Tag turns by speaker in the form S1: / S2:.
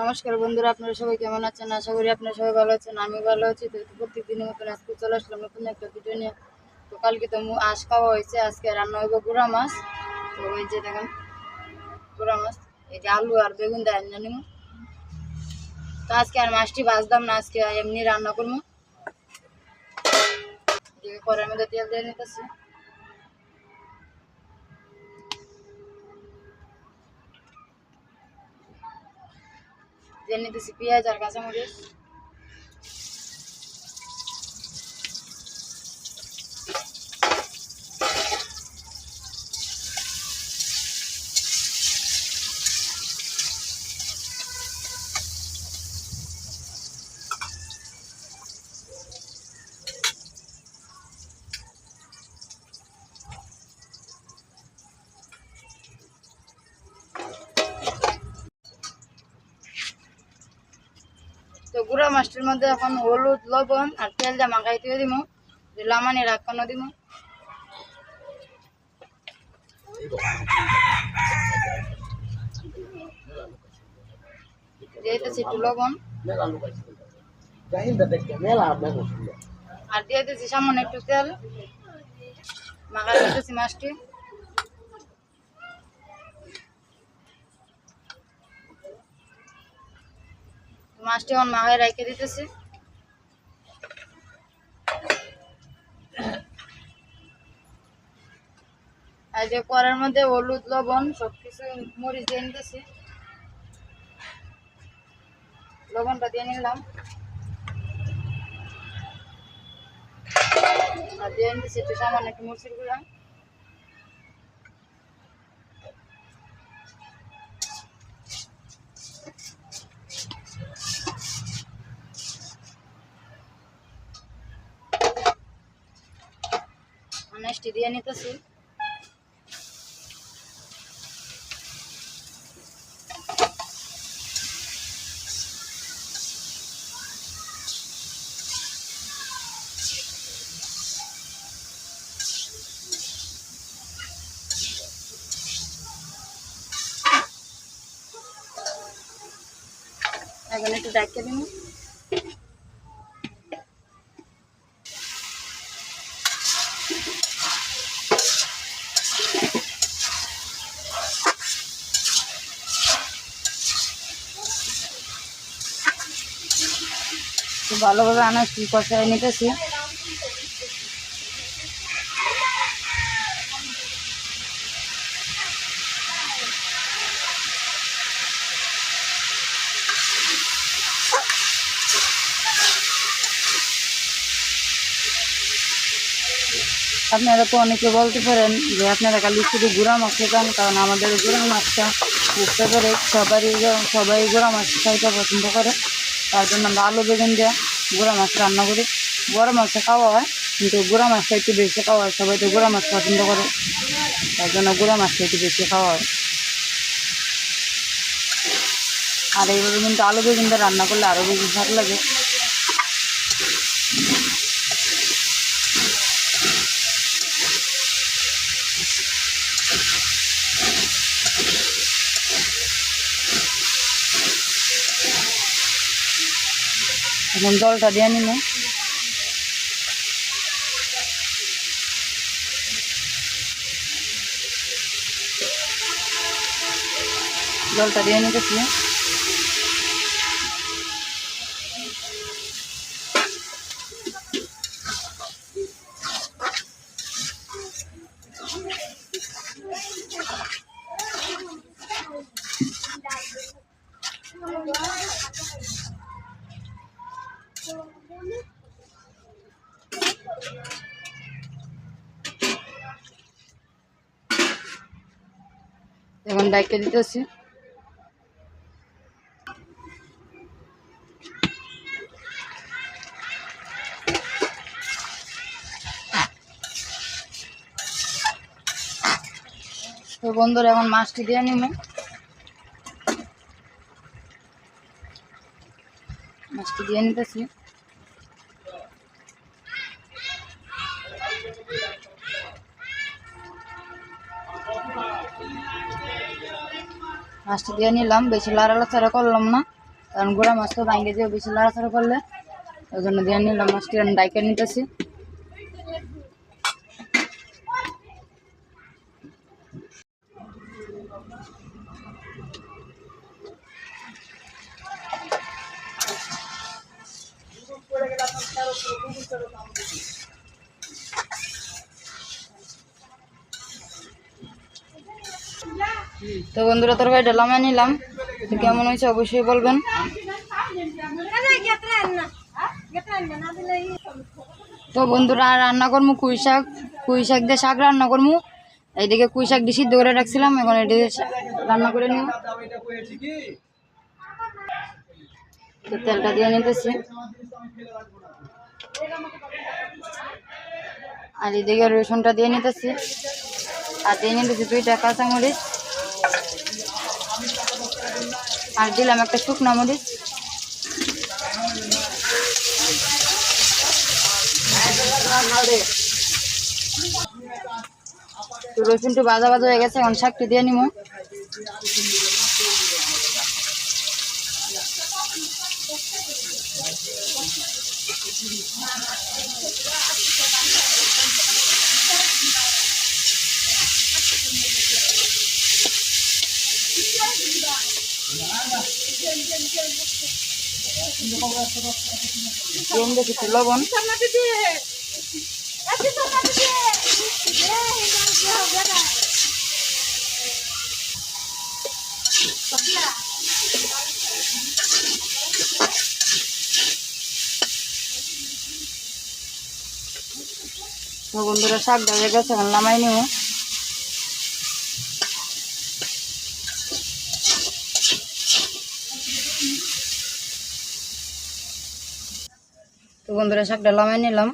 S1: নমস্কার বন্ধুরা, আপনারা সবাই কেমন আছেন? আশা করি আপনারা সবাই ভালো আছেন আমি ভালো আছি। তো প্রত্যেক দিনের মতন আজকে চলে আসলাম নতুন একটা ভিডিও নিয়ে। তো কালকে তো আঁশ খাওয়া হয়েছে, আজকে রান্না হইব গুঁড়া মাছ। তো ওই যে দেখেন, গুঁড়া মাছ, এই যে আলু আর বেগুন দেয় না নিমু। তো আজকে আর মাছটি ভাজতাম না, আজকে এমনি রান্না করব কড়াইয়ের মধ্যে তেল দিয়ে নিতেছি। দিয়ে নিতেছি পেঁয়াজ আর কাঁচামরিচ মাছটির মধ্যে এখন হলুদ, লবণ আর তেল দিয়ে মাখাই দিয়ে দিব লামানি রাখানো দিব একটু আর দিয়ে দিয়েছি সামান্য একটু তেল। মাখাই দিতেছি মাছটি। মাছটি এখন মাখাই রেখে দিতেছি। আর যে কড়ার মধ্যে হলুদ, লবণ সব কিছু মরিচ দিয়ে নিতেছি। লবণটা দিয়ে নিলাম। আর দিয়ে নিতেছি একটু সামান্য একটু মরিচের গুঁড়া। অনেকটি দিয়ে নিতেছি। এখন একটু ডাক্কে দিব ভালোভাবে আনাজ কষায় নিতেছি। আপনারা তো অনেকে বলতে পারেন যে আপনারা খালি শুধু গুঁড়া মাছ খেতাম কারণ আমাদের গুঁড়া মাছটা খুব ফেভারেট সবারই, সবাই গুঁড়া মাছ খাইতে পছন্দ করে। তার জন্য আমরা আলু বেগুন দিয়ে। গুঁড়া মাছ রান্না করি। বড় মাছে খাওয়া হয়, কিন্তু গুঁড়া মাছটা একটু বেশি খাওয়া হয়। সবাই তো গুঁড়া মাছ পছন্দ করে, তার জন্য গুঁড়া মাছটা একটু বেশি খাওয়া হয়। আর এইভাবে কিন্তু আলু কিন্তু রান্না করলে আরও বেশি ভালো লাগে। এখন জলটা দিয়ে নিব। জলটা দিয়ে নিতেছি। এখন ডাইকে দিতেছি। তো বন্ধুরা এখন মাছটি দিয়ে নিব মাছটি দিয়ে নিতেছি। মাছটা দিয়ে নিলাম, বেশি লাড়ালাচাড়া করলাম না, কারণ গুঁড়া মাছ তো ভাঙ্গে যেও বেশি লাড়াচাড়া করলে। ওই জন্য দিয়ে নিলাম মাছটি, আমি ডাইকে নিতেছি। তো বন্ধুরা, তোর তরকারিটা লামাই নিলাম। কেমন হয়েছে অবশ্যই বলবেন। তো বন্ধুরা, রান্না করব কুই শাক। কুই শাক দিয়ে শাক রান্না করব এইদিকে কুই শাক দিয়ে সিদ্ধ করে রাখছিলাম, এখন শা- রান্না করে নিব। তো তেলটা দিয়ে নিতেছি। আর এদিকে রসুনটা দিয়ে নিতেছি। আর দিয়ে নিতেছি দুইটা কাঁচামরিচ। আর দিলাম একটা শুকনা মরিচ। রসুনটা বাজা বাজা হয়ে গেছে, এখন শাকটি দিয়ে নিব দিয়ে নিতেছি একটু লবণ বন্ধুরা শাক হয়ে গেছে নামাই নিব তো বন্ধুরা শাকটা নামাই নিলাম।